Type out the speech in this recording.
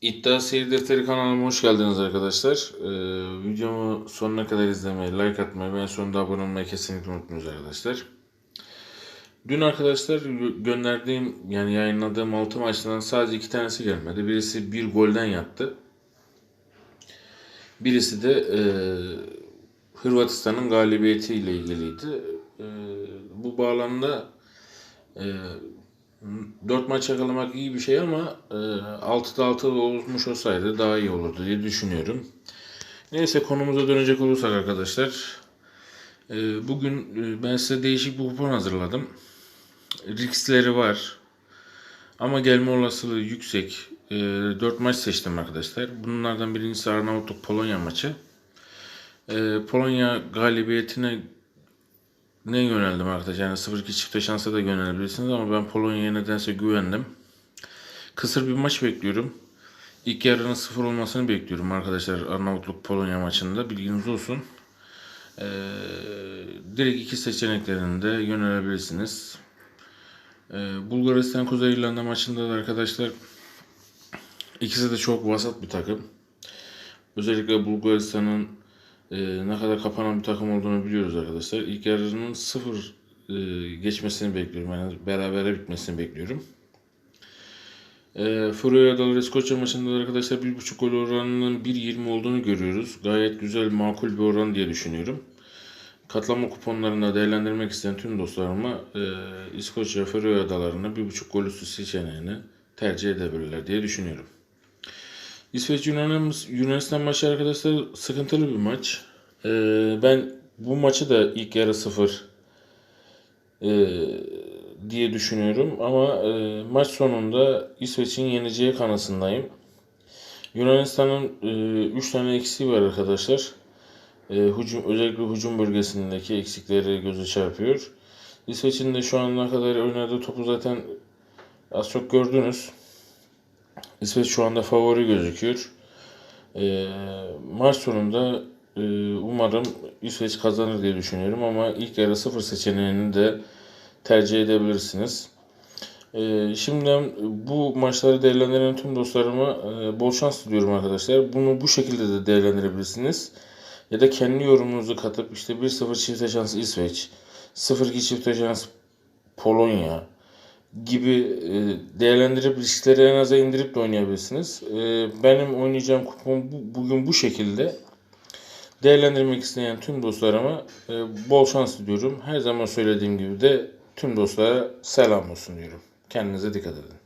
İddia Seyir Defteri kanalıma hoş geldiniz arkadaşlar. Ee, videomu sonuna kadar izlemeyi, like atmayı ve sonunda abone olmayı kesinlikle unutmayınız arkadaşlar. Dün arkadaşlar gö- gönderdiğim yani yayınladığım 6 maçtan sadece 2 tanesi gelmedi. Birisi bir golden yattı. Birisi de e, Hırvatistan'ın galibiyetiyle ilgiliydi. E, bu bağlamda e, 4 maç yakalamak iyi bir şey ama e, 6'da 6 olmuş olsaydı daha iyi olurdu diye düşünüyorum. Neyse konumuza dönecek olursak arkadaşlar. e, bugün e, ben size değişik bir kupon hazırladım. Riskleri var. Ama gelme olasılığı yüksek. E, 4 maç seçtim arkadaşlar. Bunlardan birincisi Arnavutluk Polonya maçı. E, Polonya galibiyetine ne yöneldim arkadaşlar? Yani 0-2 çifte şansa da yönelebilirsiniz ama ben Polonya'ya nedense güvendim. Kısır bir maç bekliyorum. İlk yarının sıfır olmasını bekliyorum arkadaşlar Arnavutluk Polonya maçında. Bilginiz olsun. Ee, direkt iki seçeneklerinde yönelebilirsiniz. Ee, Bulgaristan Kuzey İrlanda maçında da arkadaşlar ikisi de çok vasat bir takım. Özellikle Bulgaristan'ın e, ne kadar kapanan bir takım olduğunu biliyoruz arkadaşlar. İlk yarının sıfır e, geçmesini bekliyorum. Yani berabere bitmesini bekliyorum. E, Furya Adaları İskoçya maçında da arkadaşlar 1.5 gol oranının 1.20 olduğunu görüyoruz. Gayet güzel, makul bir oran diye düşünüyorum. Katlama kuponlarında değerlendirmek isteyen tüm dostlarıma e, İskoçya Furya Adaları'na 1.5 gol üstü seçeneğini tercih edebilirler diye düşünüyorum. İsveç Yunan Yunanistan maçı arkadaşlar sıkıntılı bir maç. Ee, ben bu maçı da ilk yarı sıfır e, diye düşünüyorum ama e, maç sonunda İsveç'in yeneceği kanısındayım. Yunanistan'ın 3 tane eksiği var arkadaşlar. E, hücum, özellikle hücum bölgesindeki eksikleri göze çarpıyor. İsveç'in de şu ana kadar oynadığı topu zaten az çok gördünüz. İsveç şu anda favori gözüküyor. E, maç sonunda e, umarım İsveç kazanır diye düşünüyorum ama ilk yarı sıfır seçeneğini de tercih edebilirsiniz. E, şimdiden bu maçları değerlendiren tüm dostlarıma e, bol şans diliyorum arkadaşlar. Bunu bu şekilde de değerlendirebilirsiniz. Ya da kendi yorumunuzu katıp işte 1-0 çifte şans İsveç, 0-2 çifte şans Polonya, gibi e, değerlendirip riskleri en aza indirip de oynayabilirsiniz. E, Benim oynayacağım kupon bu- bugün bu şekilde. Değerlendirmek isteyen tüm dostlarıma e, bol şans diliyorum. Her zaman söylediğim gibi de tüm dostlara selam olsun diyorum. Kendinize dikkat edin.